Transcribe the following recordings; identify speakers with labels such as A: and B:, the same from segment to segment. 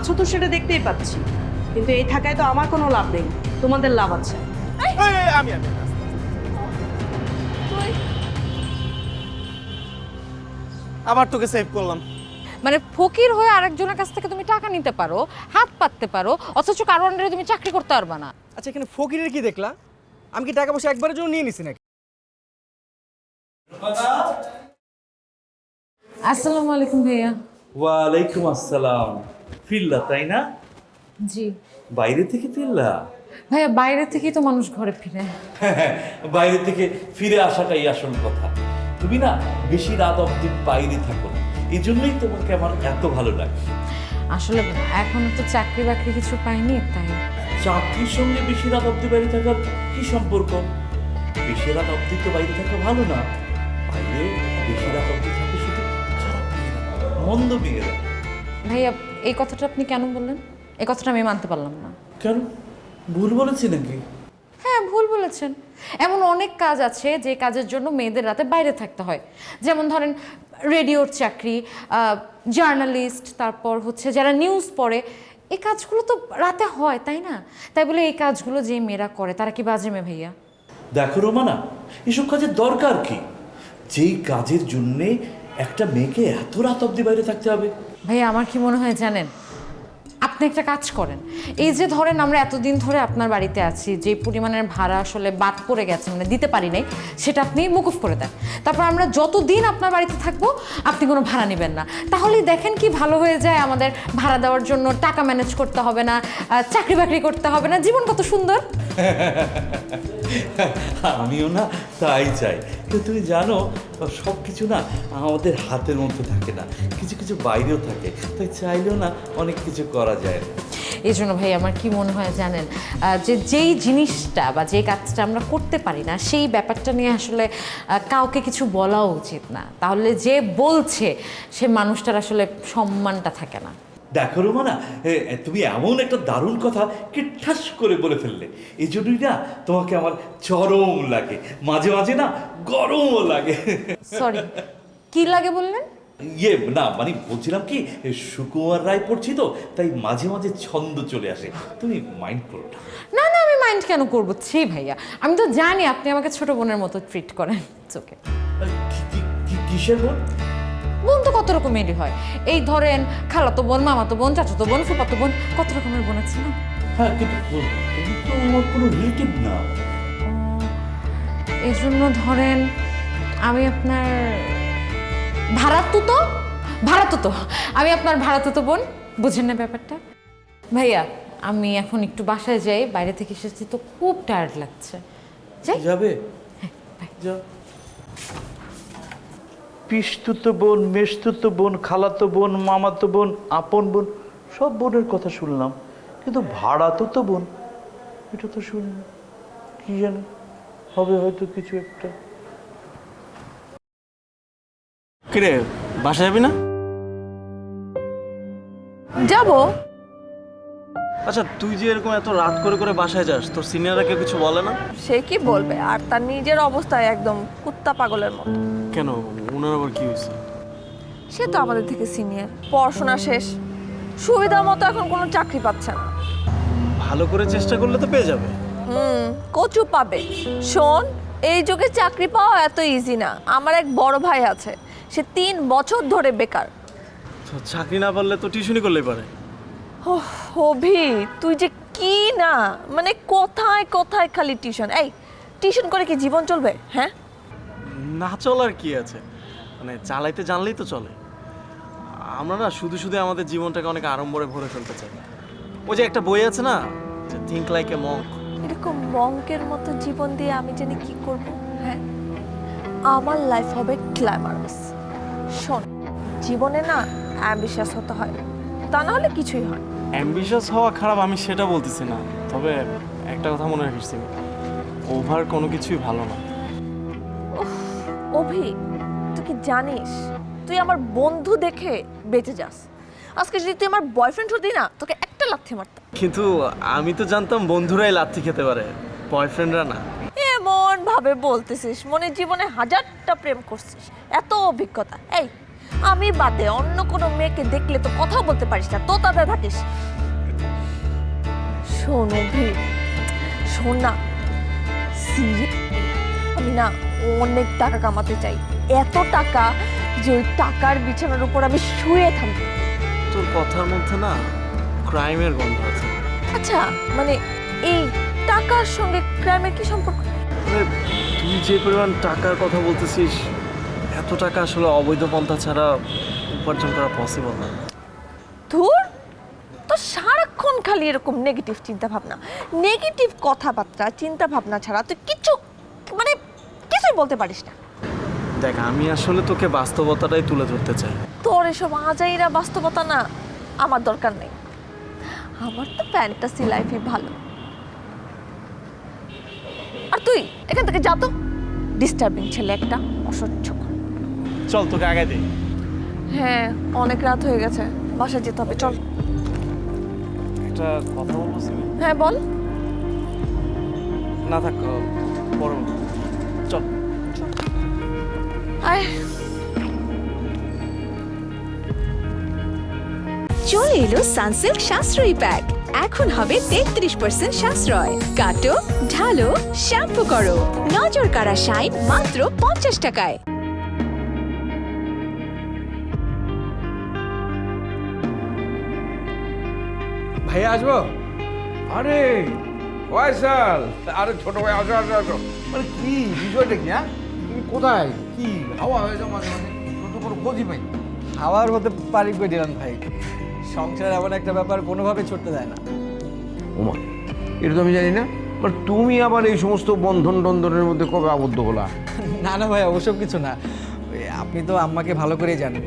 A: আছো তো সেটা দেখতেই পাচ্ছি। কিন্তু এই থাকায় তো আমার কোনো লাভ নেই। তোমাদের লাভ আছে।
B: আমি আমি। আবার তোকে সেভ করলাম।
C: মানে ফকির হয়ে আরেকজনের কাছ থেকে তুমি টাকা নিতে পারো হাত পাততে পারো অথচ কারও আন্ডারে তুমি চাকরি করতে পারবে না।
D: আচ্ছা এখানে ফকিরের কি দেখলা? আমি কি টাকা পয়সা একবারের জন্য নিয়ে নিছি নাকি?
C: আসসালামু আলাইকুম ভাইয়া।
E: ওয়ালাইকুম আসসালাম। ফিরলা তাই না?
C: জি।
E: বাইরে থেকে ফিরলা?
C: ভাইয়া বাইরে থেকেই তো মানুষ ঘরে ফিরে।
E: বাইরে থেকে ফিরে আসাটাই আসল কথা। তুমি না বেশি রাত অবধি বাইরে থাকো না। এই জন্যই তোমাকে আমার এত ভালো লাগে।
C: আসলে এখন তো চাকরি বাকরি কিছু পাইনি তাই।
E: চাকরির সঙ্গে বেশি রাত অবধি বাইরে থাকার কি সম্পর্ক? বেশি রাত অবধি তো বাইরে থাকা ভালো না। বাইরে বেশি রাত অবধি থাকে শুধু খারাপ মন্দ মেয়েরা
C: ভাইয়া এই কথাটা আপনি কেন বললেন? এই কথাটা আমি মানতে পারলাম না।
E: কেন? ভুল বলেছি নাকি?
C: হ্যাঁ ভুল বলেছেন। এমন অনেক কাজ আছে যে কাজের জন্য মেয়েদের রাতে বাইরে থাকতে হয়। যেমন ধরেন রেডিওর চাকরি জার্নালিস্ট তারপর হচ্ছে যারা নিউজ পড়ে এই কাজগুলো তো রাতে হয় তাই না? তাই বলে এই কাজগুলো যে মেয়েরা করে তারা কি বাজে মেয়ে ভাইয়া?
E: দেখো রোমানা এসব কাজের দরকার কি? যেই কাজের জন্যে একটা মেয়েকে এত রাত অবধি বাইরে থাকতে হবে?
C: ভাইয়া আমার কি মনে হয় জানেন? আপনি একটা কাজ করেন। এই যে ধরেন আমরা এতদিন ধরে আপনার বাড়িতে আছি যে পরিমাণের ভাড়া আসলে বাদ পড়ে গেছে মানে দিতে পারি নাই সেটা আপনি মুকুফ করে দেন। তারপর আমরা যতদিন আপনার বাড়িতে থাকব আপনি কোনো ভাড়া নেবেন না। তাহলেই দেখেন কি ভালো হয়ে যায় আমাদের ভাড়া দেওয়ার জন্য টাকা ম্যানেজ করতে হবে না চাকরি বাকরি করতে হবে না। জীবন কত সুন্দর!
E: আমিও না তাই চাই। কিন্তু তুমি জানো সব কিছু না আমাদের হাতের মধ্যে থাকে না, কিছু কিছু বাইরেও থাকে, তাই চাইলেও না অনেক কিছু করা যায় না।
C: এই জন্য ভাই, আমার কি মনে হয় জানেন যে যেই জিনিসটা বা যে কাজটা আমরা করতে পারি না, সেই ব্যাপারটা নিয়ে আসলে কাউকে কিছু বলা উচিত না। তাহলে যে বলছে, সে মানুষটার আসলে সম্মানটা থাকে না।
E: দেখো রোমানা তুমি এমন একটা দারুণ কথা কি ঠাস করে বলে ফেললে। এই জন্যই না তোমাকে আমার চরম লাগে। মাঝে মাঝে না গরমও লাগে।
C: সরি কি লাগে বললেন?
E: ইয়ে না মানে বলছিলাম কি সুকুমার রায় পড়ছি তো তাই মাঝে মাঝে ছন্দ চলে আসে। তুমি মাইন্ড করো না।
C: না না আমি মাইন্ড কেন করব? ছি ভাইয়া আমি তো জানি আপনি আমাকে ছোট বোনের মতো ট্রিট করেন।
E: কি- কিসের বোন?
C: তো কত রকমেরই হয়। এই ধরেন খালাতো বোন মামাতো বোন চাচাতো বোন ফুপাতো বোন কত রকমের বোন আছে না?
E: হ্যাঁ কিন্তু তুমি তো আমার কোনো রিলেটিভ না।
C: এই জন্য ধরেন আমি আপনার ভাড়াতু তো? ভাড়াতু তো। আমি আপনার ভাড়াতু তো বোন বুঝেন না ব্যাপারটা? ভাইয়া আমি এখন একটু বাসায় যাই বাইরে থেকে এসেছি তো খুব টায়ার্ড লাগছে। যাই।
E: যাবে? যাও পিসতুতো বোন মেসতুতো বোন খালাতো বোন মামাতো বোন আপন বোন সব বোনের কথা শুনলাম। কিন্তু ভাড়াতো তো বোন এটা তো শুনিনি কি জানি হবে হয়তো কিছু একটা।
B: কিরে বাসা যাবি না?
F: যাব।
B: আচ্ছা তুই যে এরকম এত রাত করে করে বাসায় যাস তোর সিনিয়ররা কেউ কিছু বলে না?
F: সে কি বলবে? আর তার নিজের অবস্থায় একদম কুত্তা পাগলের মতো।
B: কেন ওনার আবার কি হয়েছে?
F: সে তো আমাদের থেকে সিনিয়র পড়াশোনা শেষ। সুবিধা মতো এখন কোনো চাকরি পাচ্ছে না।
B: ভালো করে চেষ্টা করলে তো পেয়ে যাবে।
F: হুম কচু পাবে। শোন এই যুগে চাকরি পাওয়া এত ইজি না। আমার এক বড় ভাই আছে সে তিন বছর ধরে বেকার।
B: চাকরি না পারলে তো টিউশনই করলেই পারে।
F: ওহ, অভি তুই যে কি না? মানে কোথায় কোথায় খালি টিউশন? এই টিউশন করে কি জীবন চলবে? হ্যাঁ?
B: না চলার কি আছে? মানে চালাইতে জানলেই তো চলে। আমরা না শুধু শুধু আমাদের জীবনটাকে অনেক আড়ম্বরে ভরে ফেলতে চাই। ওই যে একটা বই আছে না? যে থিঙ্ক লাইক এ মঙ্ক
F: এরকম মঙ্কের মতো জীবন দিয়ে আমি জানি কি করব। হ্যাঁ? আমার লাইফ হবে গ্ল্যামারাস শোন জীবনে না অ্যাম্বিশাস হতে হয়। তা না হলে কিছুই হয়
B: অ্যাম্বিশাস হওয়া খারাপ আমি সেটা বলতেছি না। তবে একটা কথা মনে রাখিস ওভার কোনো কিছুই ভালো না।
F: অভি তুই কি জানিস? তুই আমার বন্ধু দেখে বেঁচে যাস। আজকে যদি তুই আমার বয়ফ্রেন্ড হতি না তোকে একটা লাথি মারতাম।
B: কিন্তু আমি তো জানতাম বন্ধুরাই লাথি খেতে পারে বয়ফ্রেন্ডরা না।
F: এমন ভাবে বলতেছিস মনে জীবনে হাজারটা প্রেম করছিস। এত অভিজ্ঞতা। এই আমি বাদে অন্য কোনো মেয়েকে দেখলে তো কথা বলতে পারিস না তো তাতে থাকিস। শোন অভি শোন না? আমি না অনেক টাকা কামাতে চাই। এত টাকা যে ওই টাকার বিছানার উপর আমি শুয়ে থাকি
B: তোর কথার মধ্যে না ক্রাইমের গন্ধ আছে।
F: আচ্ছা মানে এই টাকার সঙ্গে ক্রাইমের কি সম্পর্ক?
B: মানে তুই যে পরিমাণ টাকার কথা বলতেছিস এত টাকা আসলে অবৈধ পন্থা ছাড়া উপার্জন করা পসিবল না।
F: ধুর! তো সারাক্ষণ খালি এরকম নেগেটিভ চিন্তা ভাবনা নেগেটিভ কথাবার্তা চিন্তা ভাবনা ছাড়া তুই কিছু কিছুই বলতে পারিস না।
B: দেখ আমি আসলে তোকে বাস্তবতাটাই তুলে ধরতে চাই।
F: তোর এসব আজাইরা বাস্তবতা না আমার দরকার নেই। আমার তো ফ্যান্টাসি লাইফই ভালো। আর তুই এখান থেকে যা তো। ডিস্টার্বিং ছেলে একটা অসহ্য।
B: চল তোকে আগে দে
F: হ্যাঁ অনেক রাত হয়ে গেছে বাসায় যেতে হবে চল।
B: একটা কথা বলব
F: হ্যাঁ বল।
B: না থাক চল
G: চলে এলো সানসিল্ক সাশ্রয়ী প্যাক এখন হবে তেত্রিশ পার্সেন্ট সাশ্রয়। কাটো, ঢালো, শ্যাম্পু করো। নজর কাড়া শাইন মাত্র পঞ্চাশ টাকায়।
D: ভাইয়া আসব?
H: আরে ফয়সাল আরে ছোট ভাই, আসো আসো আসো। মানে কি বিষয়টা কি হ্যাঁ? কোথায়? কি? হাওয়া হয়ে যাও মাঝে মাঝে তো কোনো খোঁজই পাই।
D: খাওয়ার হতে পারি করে দিলাম ভাই? সংসার এমন একটা ব্যাপার কোনোভাবে ছুটতে দেয় না।
H: ওমা এটা তো আমি জানি না। মানে তুমি আবার এই সমস্ত বন্ধন টন্ধনের মধ্যে কবে আবদ্ধ হলা?
D: না না ভাই ওসব কিছু না। ওই আপনি তো আম্মাকে ভালো করেই জানেন।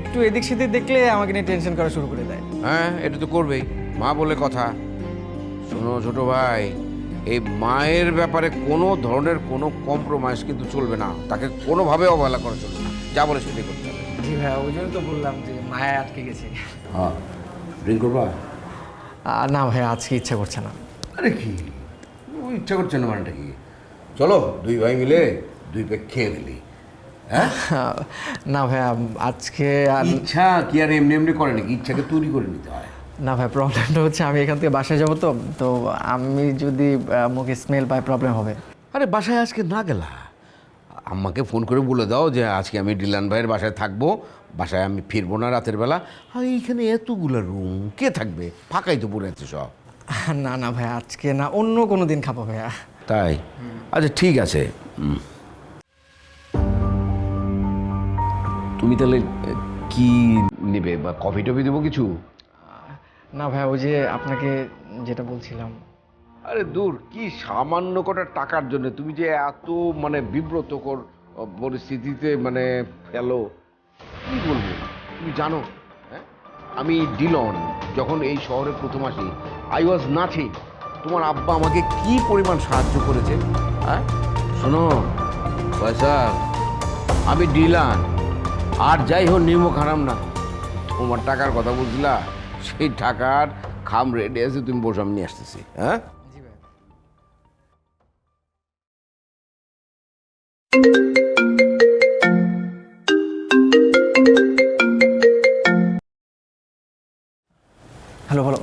D: একটু এদিক সেদিক দেখলে আমাকে নিয়ে টেনশন করা শুরু করে দেয়।
H: হ্যাঁ এটা তো করবেই। মা বলে কথা। শোনো ছোট ভাই এই মায়ের ব্যাপারে কোনো ধরনের কোনো কম্প্রোমাইজ কিন্তু চলবে না। তাকে কোনোভাবে অবহেলা করা চলবে না। যা বলে সেটাই করতে হবে।
D: জি ভাই ওই জন্য তো বললাম যে মায়া আটকে গেছে।
H: হ্যাঁ। ড্রিঙ্ক করবা
D: না ভাই আজকে ইচ্ছা করছে না।
H: আরে কি? ও ইচ্ছা করছে না মানেটা কি? চলো দুই ভাই মিলে দুই প্যাক খেয়ে ফেলি। হ্যাঁ?
D: না ভাই আজকে আর
H: ইচ্ছা কি আর এমনি এমনি করে নাকি? ইচ্ছাকে তৈরি করে নিতে হয়।
D: না ভাই প্রবলেমটা হচ্ছে আমি এখান থেকে বাসায় যাব তো তো আমি যদি মুখে স্মেল পাই প্রবলেম হবে।
H: আরে বাসায় আজকে না গেলা? আম্মাকে ফোন করে বলে দাও যে আজকে আমি ডিলান ভাইয়ের বাসায় থাকব বাসায় আমি ফিরবো না রাতের বেলা। আর এইখানে এতগুলো রুম কে থাকবে? ফাঁকাই তো পড়ে আছে সব।
D: না না ভাই আজকে না অন্য কোনো দিন খাব ভাইয়া।
H: তাই? আচ্ছা ঠিক আছে। তুমি তাহলে কি নেবে? বা কফি টফি দেবো কিছু?
D: না ভাই, ওই যে আপনাকে যেটা বলছিলাম।
H: আরে দূর, কি সামান্য কটা টাকার জন্য? তুমি যে এত মানে বিব্রতকর পরিস্থিতিতে মানে ফেলো। কি বলব? তুমি জানো হ্যাঁ? আমি ডিলন, যখন এই শহরে প্রথম আসি আই ওয়াজ নাথিং তোমার আব্বা আমাকে কি পরিমাণ সাহায্য করেছে হ্যাঁ? শোনো পয়সা আমি ডিলান, আর যাই হোক নিমক হারাম না। তোমার টাকার কথা বুঝলা? সেই টাকার খাম রেডি আছে তুমি বসে আমি নিয়ে আসতেছি হ্যাঁ?
D: হ্যালো বলো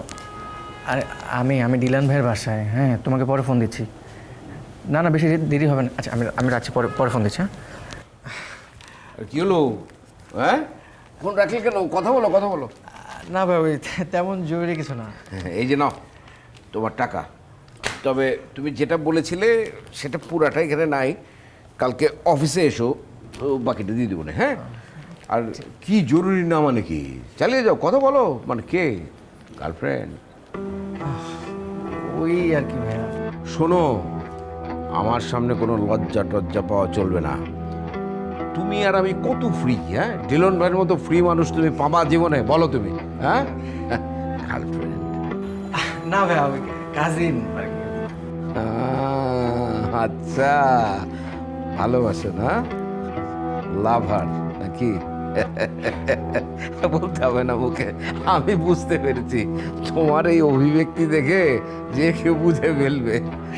D: আরে আমি আমি ডিলান ভাইয়ের বাসায় হ্যাঁ তোমাকে পরে ফোন দিচ্ছি। না না বেশি দেরি হবে না। আচ্ছা আমি আমি রাখছি পরে পরে ফোন দিচ্ছি হ্যাঁ?
H: কি হলো? হ্যাঁ? ফোন রাখলে কেন? কথা বলো কথা বলো।
D: না ভাই ওই তেমন জরুরি কিছু না।
H: এই যে নাও তোমার টাকা। তবে তুমি যেটা বলেছিলে সেটা পুরাটা এখানে নাই। কালকে অফিসে এসো তো বাকিটা দিয়ে দেবো না হ্যাঁ? আর কি জরুরি না মানে কি? চালিয়ে যাও কথা বলো মানে কে? গার্লফ্রেন্ড
D: ওই আর কি ভাইয়া।
H: শোনো আমার সামনে কোনো লজ্জা টজ্জা পাওয়া চলবে না। তুমি আর আমি কত ফ্রি হ্যাঁ? ডিলন ভাইয়ের মতো ফ্রি মানুষ তুমি পাবা জীবনে বলো তুমি হ্যাঁ? গার্লফ্রেন্ড
D: না ওই কাজিন
H: আচ্ছা। ভালোবাসো না লাভার নাকি? বলতে হবে না মুখে আমি বুঝতে পেরেছি। তোমার এই অভিব্যক্তি দেখে যে কেউ বুঝে ফেলবে।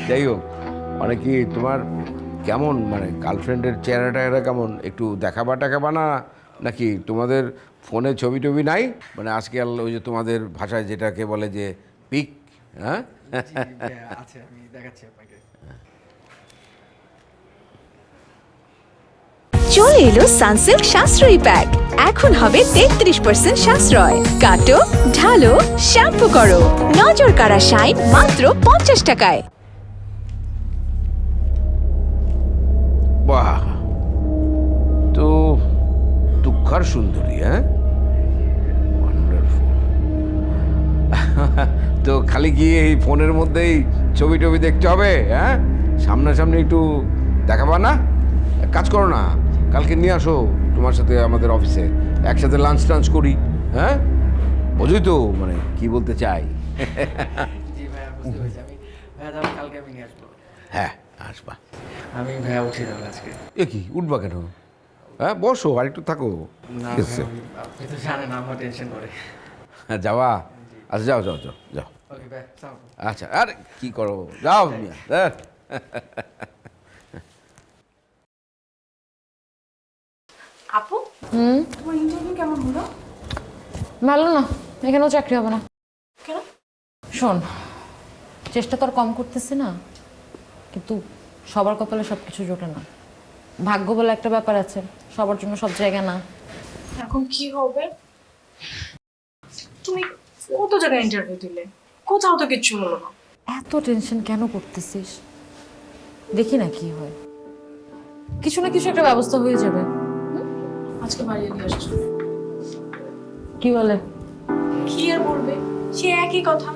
H: যাই হোক মানে কি তোমার কেমন? মানে গার্লফ্রেন্ডের চেহারা টেহারা কেমন? একটু দেখাবা টেখাবা না? নাকি তোমাদের ফোনে ছবি টবি নাই? মানে আজকাল ওই যে তোমাদের ভাষায় যেটাকে বলে যে পিক হ্যাঁ?
D: আছে আমি দেখাচ্ছি আপনাকে।
G: চলে এলো সানসিল্ক সাশ্রয়ী প্যাক এখন হবে তেত্রিশ পার্সেন্ট সাশ্রয়। কাটো ঢালো শ্যাম্পু করো। নজর কাড়া শাইন মাত্র পঞ্চাশ টাকায়।
H: বাহ। তো দুঃখার সুন্দরী হ্যাঁ? তো খালি কি এই ফোনের মধ্যেই ছবি টবি দেখতে হবে হ্যাঁ? সামনাসামনি একটু দেখাবা না? কাজ করো না কালকে নিয়ে আসো তোমার সাথে আমাদের অফিসে। একসাথে লাঞ্চ টাঞ্চ করি হ্যাঁ? বোঝোই তো মানে কি বলতে চাই? হ্যাঁ আসবা।
D: আমি ভাইয়া উঠি তাহলে আজকে।
H: এ কি উঠবা কেন? হ্যাঁ বসো আর একটু থাকো।
D: না
H: ঠিক আছে।
D: ভাইয়া, আপনি তো জানেন আমার টেনশন করে।
H: হ্যাঁ যাওয়া। আচ্ছা যাও যাও যাও যাও।
D: ওকে ভাই
H: আচ্ছা আরে কি করো? যাও মিয়া। হ্যাঁ।
A: আপু? তোমার ইন্টারভিউ কেমন হলো?
C: ভালো না এখানেও চাকরি হবে না।
A: কেন?
C: শোন চেষ্টা তো আর কম করতেছি না কিন্তু সবার কপালে সব কিছু জোটে না। ভাগ্য বলে একটা ব্যাপার আছে সবার জন্য সব জায়গা না।
A: এখন কি হবে? তুমি কত জায়গায় ইন্টারভিউ দিলে? কোথাও তো কিচ্ছু হলো না।
C: এত টেনশন কেন করতেছিস? দেখি না কি হয়। কিছু না কিছু একটা ব্যবস্থা হয়ে যাবে।
A: আজকে বাড়িয়ে নিয়ে আসছো।
C: কি বলে?
I: কি আর বলবে? সে একই কথা।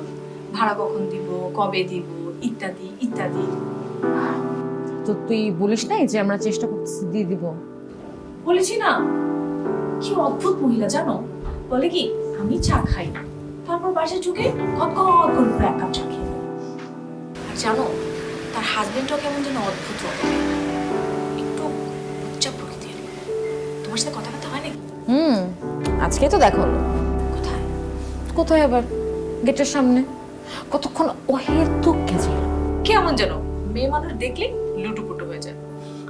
I: ভাড়া কখন দিব কবে দিব ইত্যাদি ইত্যাদি।
C: তো তুই বলিস নাই যে আমরা চেষ্টা করতেছি দিয়ে দিব?
I: বলেছি না। কি অদ্ভুত মহিলা জানো? বলে কি আমি চা খাই। তারপর বাসায় ঢুকে কত করে এক কাপ চা খেয়ে আর জানো তার হাজবেন্ডও কেমন যেন অদ্ভুত রকমের। একটু উচ্চা প্রকৃতির। তোমার সাথে কথা কথা হয় নাকি?
C: হুম আজকে তো দেখো।
I: কোথায়?
C: কোথায় আবার? গেটের সামনে। কতক্ষণ অহেতুক গেছে
I: কেমন যেন? মেয়ে মানুষ দেখলে লুটুপুটু হয়ে যায়।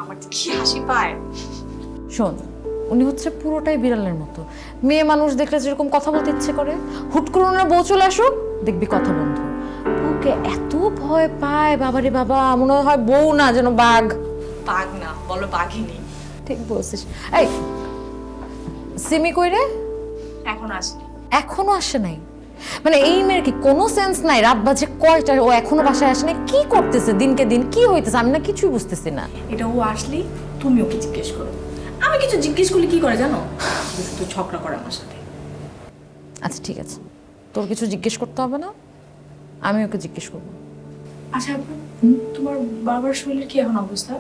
I: আমার কি হাসি পায়।
C: শোন উনি হচ্ছে পুরোটাই বিড়ালের মতো। মেয়ে মানুষ দেখলে যেরকম কথা বলতে ইচ্ছে করে হুট করে ওনার বউ চলে আসুক দেখবি কথা বন্ধ। বউকে এত ভয় পায় বাবারে বাবা মনে হয় বউ না যেন বাঘ।
I: বাঘ না বলো বাঘিনী।
C: ঠিক বলছিস। এই সিমি কই রে?
I: এখন আসেনি।
C: এখনও আসে নাই? মানে এই মেয়ের কি কোনো সেন্স নাই? রাত বাজে কয়টা ও এখনও বাসায় আসে নাই কি করতেছে দিনকে দিন? কি হইতেছে? আমি না কিছুই বুঝতেছি না।
I: এটা ও আসলেই তুমি ওকে জিজ্ঞেস করো। আমি কিছু জিজ্ঞেস করলে কি করে জানো? শুধু ঝগড়া করে আমার সাথে।
C: আচ্ছা ঠিক আছে। তোর কিছু জিজ্ঞেস করতে হবে না? আমি ওকে জিজ্ঞেস করব।
I: আচ্ছা তোমার বাবার শরীরের কি এখন অবস্থা?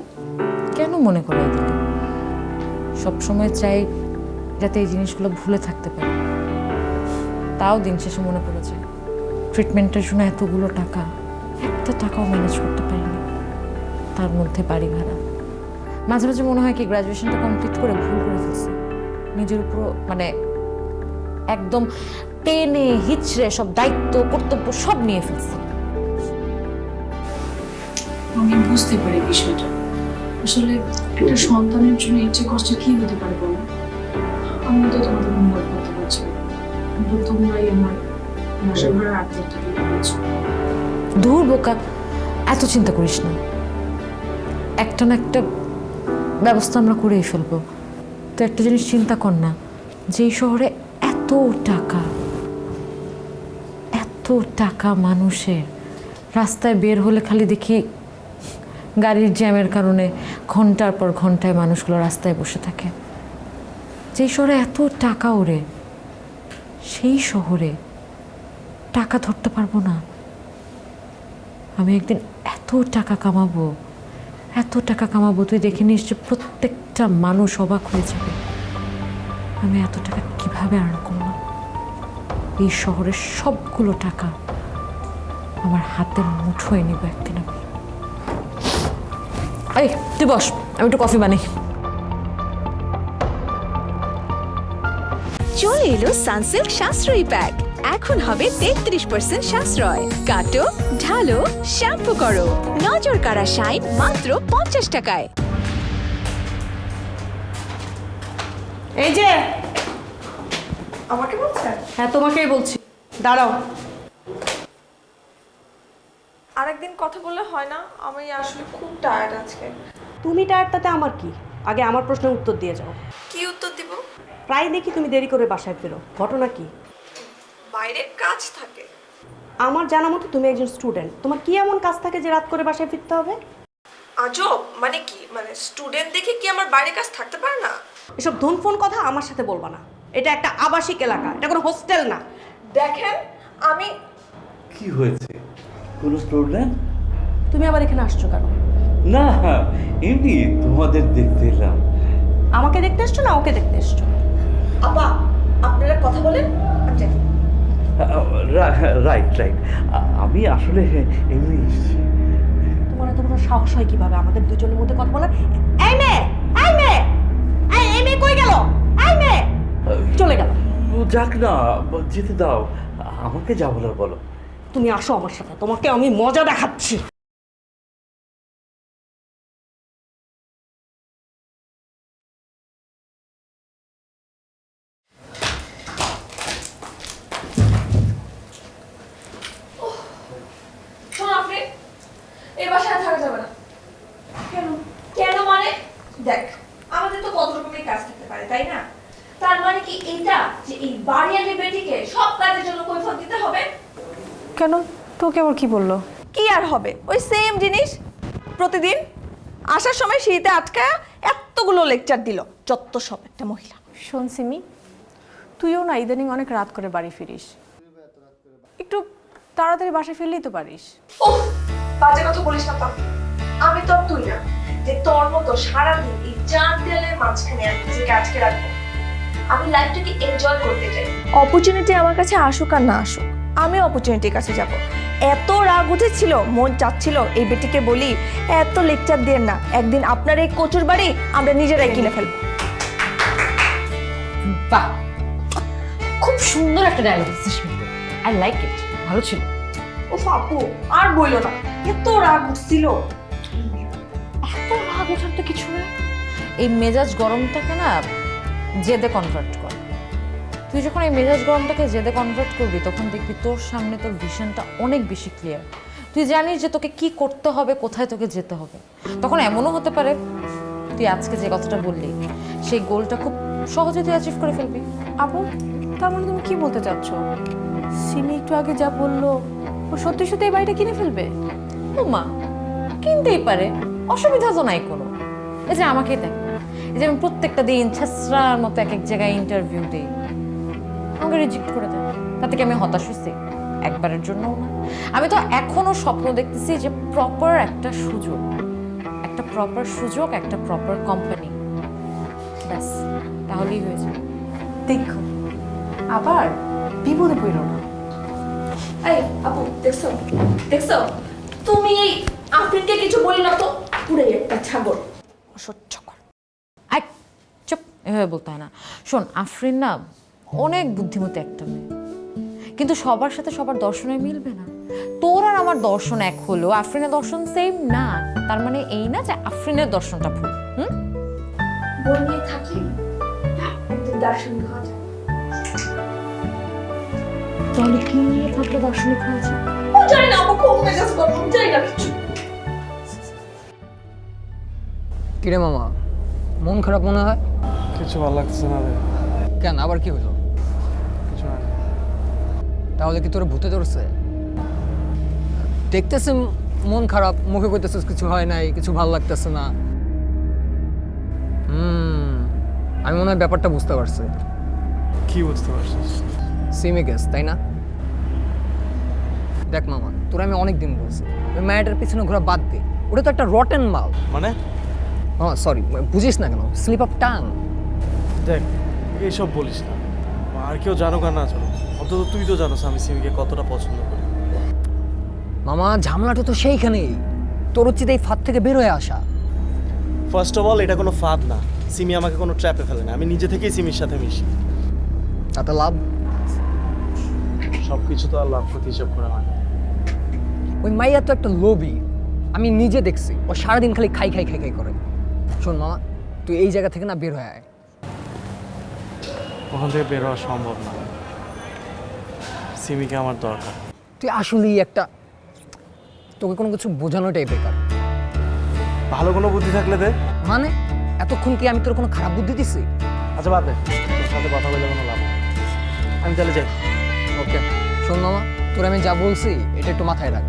C: কেন মনে করে সবসময় চাই যাতে এই জিনিসগুলো ভুলে থাকতে পারি। তাও দিন শেষে মনে পড়েছে। ট্রিটমেন্টের জন্য এতগুলো টাকা, একটা টাকাও ম্যানেজ করতে পারিনি। তার মধ্যে বাড়ি ভাড়া। মাঝে মাঝে মনে হয় কি গ্র্যাজুয়েশনটা কমপ্লিট করে ভুল করে ফেলছি। নিজের উপর মানে একদম টেনে, হিচড়ে সব দায়িত্ব, কর্তব্য সব নিয়ে ফেলছি।
I: আমি বুঝতে পারি বিষয়টা। আসলে একটা সন্তানের জন্য এর চেয়ে কষ্ট কি হতে পারে আমি তো তোমাদের
C: দূর বোকা, এত চিন্তা করিস না। একটা না একটা ব্যবস্থা আমরা করেই ফেলব। তো একটা জিনিস চিন্তা কর না যেই শহরে এত টাকা এত টাকা মানুষের। রাস্তায় বের হলে খালি দেখি গাড়ির জ্যামের কারণে ঘণ্টার পর ঘন্টায় মানুষগুলো রাস্তায় বসে থাকে। যেই শহরে এত টাকা ওরে। সেই শহরে টাকা ধরতে পারব না। আমি একদিন এত টাকা কামাবো, এত টাকা কামাবো, তুই দেখে নিস যে প্রত্যেকটা মানুষ অবাক হয়ে যাবে। আমি এত টাকা কীভাবে আর্ন করলাম? এই শহরের সবগুলো টাকা আমার হাতের মুঠোয় নিব একদিন আমি। এই, তুই বস, আমি একটু কফি বানাই।
G: চলে এলো সানসিল্ক সাশ্রয়ী প্যাক এখন হবে তেত্রিশ পার্সেন্ট সাশ্রয়। কাটো ঢালো শ্যাম্পু করো। নজর কাড়া শাইন মাত্র পঞ্চাশ টাকায়।
A: এই যে
F: আমাকে বলছেন
A: হ্যাঁ তোমাকেই বলছি। দাঁড়াও।
F: আরেকদিন কথা বললে হয় না আমি আসলে খুব টায়ার্ড আজকে।
A: তুমি টায়ার তাতে আমার কি? আগে আমার প্রশ্নের উত্তর দিয়ে যাও।
F: কি উত্তর দিব?
A: প্রায় দেখি তুমি দেরি করে বাসায় ফেরো। ঘটনা কি?
F: বাইরে কাজ থাকে।
A: আমার জানা মতো তুমি একজন স্টুডেন্ট। তোমার কি এমন কাজ থাকে যে রাত করে বাসায় ফিরতে হবে?
F: আজব! মানে কি? মানে স্টুডেন্ট দেখে কি আমার বাইরে কাজ থাকতে পারে না?
A: এসব ধন ফোন কথা আমার সাথে বলবা না। এটা একটা আবাসিক এলাকা। এটা কোনো হোস্টেল না।
F: দেখেন আমি
E: কি হয়েছে? কোনো প্রবলেম
A: তুমি আবার এখানে আসছো কেন?
E: না এমনি তোমাদের দেখতে এলাম।
A: আমাকে দেখতে এসছো না ওকে দেখতে এসছো?
F: আপা আপনারা কথা বলেন
E: রাইট রাইট। আমি আসলে এমনি
A: তোমার এত বড় সাহস হয় কীভাবে? আমাদের দুজনের মধ্যে কথা বলার? এই মেয়ে এই মেয়ে! এই মেয়ে কই গেল? এই মেয়ে! চলে গেল।
E: যাক না যেতে দাও। আমাকে যা বলার বলো।
A: তুমি আসো আমার সাথে তোমাকে আমি মজা দেখাচ্ছি
F: শোনো আপনি এই বাসায় থাকা যাবে না কেন কেন মানে দেখ আমাদের তো কত রকমের কাজ থাকতে পারে তাই না তার মানে কি এটা যে এই বাড়িয়ালি বেটিকে সব কাজের জন্য কৈফত দিতে হবে
A: কেন? তোকে আবার কি বলল?
F: কি আর হবে? ওই সেম জিনিস প্রতিদিন আসার সময় শীতে আটকা এতগুলো লেকচার দিল যত সব একটা মহিলা।
J: শোন সিমি তুইও না ইদানিং অনেক রাত করে বাড়ি ফিরিস। একটু তাড়াতাড়ি বাসায় ফিরলেই তো পারিস।
F: ও বাজে কথা বলিস না পাপি আমি তো তুই না যে তোর মতো সারাদিন এই চার দেয়ালের মাঝখানে আমি নিজেকে আজকে রাখব। আমি লাইফটাকে এনজয় করতে চাই। অপরচুনিটি আমার কাছে আসুক আর না আসুক। আমি অপরচুনিটির কাছে যাব। এত রাগ উঠেছিল মন চাচ্ছিল এই বেটিকে বলি এত লেকচার দিয়ে না একদিন আপনার এই কচুর বাড়ি আমরা নিজেরাই কিনে ফেলব।
C: বাহ! খুব সুন্দর একটা ডায়লগ দিচ্ছিস আই লাইক ইট ভালো ছিল।
F: ও আপু আর বইলো না এত রাগ উঠছিল।
C: এত রাগ ওঠার তো কিছু না এই মেজাজ গরমটাকে না জেদে কনভার্ট তুই যখন এই মেজাজ গরমটাকে জেদে কনভার্ট করবি তখন দেখবি তোর সামনে তোর ভিশনটা অনেক বেশি ক্লিয়ার তুই জানিস যে তোকে কি করতে হবে কোথায় তোকে যেতে হবে। তখন এমনও হতে পারে তুই আজকে যে কথাটা বললি সেই গোলটা খুব সহজে তুই অ্যাচিভ করে ফেলবি।
J: আপু তার মানে তুমি কি বলতে চাচ্ছ? সিমি একটু আগে যা বলল ও সত্যি সত্যি এই বাড়িটা কিনে ফেলবে?
C: ও মা কিনতেই পারে অসুবিধা তো নাই কোনো। এই যে আমাকেই দেখ এই যে আমি প্রত্যেকটা দিন ছেসরার মতো এক এক জায়গায় ইন্টারভিউ দিই। আমাকে রিজেক্ট করে দেয় তাতে কি আমি হতাশ হয়েছি? একবারের জন্য না। আমি তো এখনও স্বপ্ন দেখতেছি যে প্রপার একটা সুযোগ। একটা প্রপার সুযোগ একটা প্রপার কোম্পানি ব্যাস তাহলেই হয়ে যাবে।
J: দেখো আবার বিপদে পড়ল না।
F: এই আপু দেখছ? দেখছ? তুমি এই আফরিনকে কিছু বলি না তো? পুরাই একটা ছাগল। অসহ্য কর।
C: আই চুপ এভাবে বলতে হয় না। শোন আফরিন না অনেক বুদ্ধিমতী একটা মেয়ে। কিন্তু সবার সাথে সবার দর্শনে মিলবে না। তোর আর আমার দর্শন এক হলো আফরিনের দর্শন সেম না। তার মানে এই না যে আফরিনের দর্শনটা ভুল হুম?
F: বোন নিয়ে থাকলি একদিন দার্শনিক হওয়া যায়
C: তাহলে কি নিয়ে থাকলে দার্শনিক হয়েছে
F: ও জানি না আমার খুব মেজাজ গরম জানি না কিছু
K: কিরে মামা মন খারাপ মনে হয়?
B: কিছু ভালো লাগছে না রে।
K: কেন আবার কি হলো? তাহলে কি তোর ভূতে ধরছে? দেখতেছে মন খারাপ মুখে করতেছিস কিছু হয় নাই কিছু ভালো লাগতেছে না। হুম আমি মনে হয় ব্যাপারটা বুঝতে পারছি।
B: কি বুঝতে পারছিস?
K: সিমে গেস তাই না? দেখ মামা তোর আমি অনেক দিন বলছি ওই ম্যাটার পিছনে ঘোরা বাদ দে। ওটা তো একটা রটেন মাল।
B: মানে?
K: হ্যাঁ সরি বুঝিস না কেন স্লিপ অফ টাং
B: দেখ এইসব বলিস না। আর কেউ আর না জানুক। অন্তত তুই তো জানোস আমি সিমিকে কতটা পছন্দ করি।
K: মামা ঝামেলাটা তো সেইখানেই। তোর হচ্ছে এই ফাঁদ থেকে বের হয়ে আসা।
B: ফার্স্ট অফ অল এটা কোনো ফাঁদ না। সিমি আমাকে কোনো ট্র্যাপে ফেলে না। আমি নিজে থেকেই সিমির সাথে মিশি।
K: তাতে লাভ?
B: সব কিছু তো আর লাভ ক্ষতি হিসাব করা হয় না।
K: ওই মাইয়া তো একটা লোভী। আমি নিজে দেখছি। ও সারাদিন খালি খাই খাই খাই খাই করে। শোন মামা তুই এই জায়গা থেকে না বের হয়ে আয়।
B: ওখান থেকে বের হওয়া সম্ভব না। সিমিকে আমার দরকার।
K: তুই আসলেই একটা তোকে কোনো কিছু বোঝানোটাই বেকার।
B: ভালো কোনো বুদ্ধি থাকলে দে।
K: মানে? এতক্ষণ কি আমি তোর কোনো খারাপ বুদ্ধি দিছি?
B: আচ্ছা বাদ দে। তোর সাথে কথা বলে কোনো লাভ আমি তাহলে যাই।
K: ওকে শোন মামা তোর আমি যা বলছি এটা একটু মাথায় রাখ।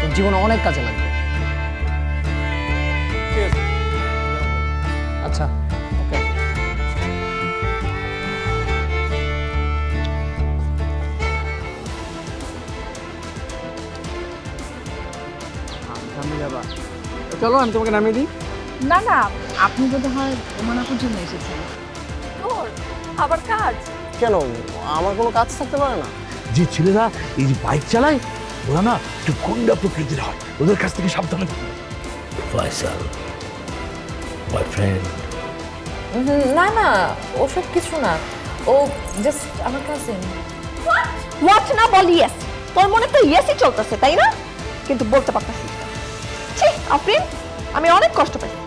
K: তোর জীবনে অনেক কাজে লাগবে। আচ্ছা।
D: চলো আমি তোমাকে নামিয়ে দিই।
J: না না আপনি বোধ হয় ওমানাপুর জন্য এসেছেন।
F: তোর আবার কাজ?
D: কেন? আমার কোনো কাজ থাকতে পারে না।
E: যে ছেলেরা এই যে বাইক চালায় ওরা না একটু গুন্ডা প্রকৃতির হয়। ওদের কাছ থেকে সাবধানে ফয়সাল বয়ফ্রেন্ড
C: না না ওসব কিছু না। ও জাস্ট আমার কাজিন
F: হোয়াট না বল ইয়েস তোর মনে তো ইয়েসই চলতেছে তাই না? কিন্তু বলতে ছি আফরিন আমি অনেক কষ্ট পাই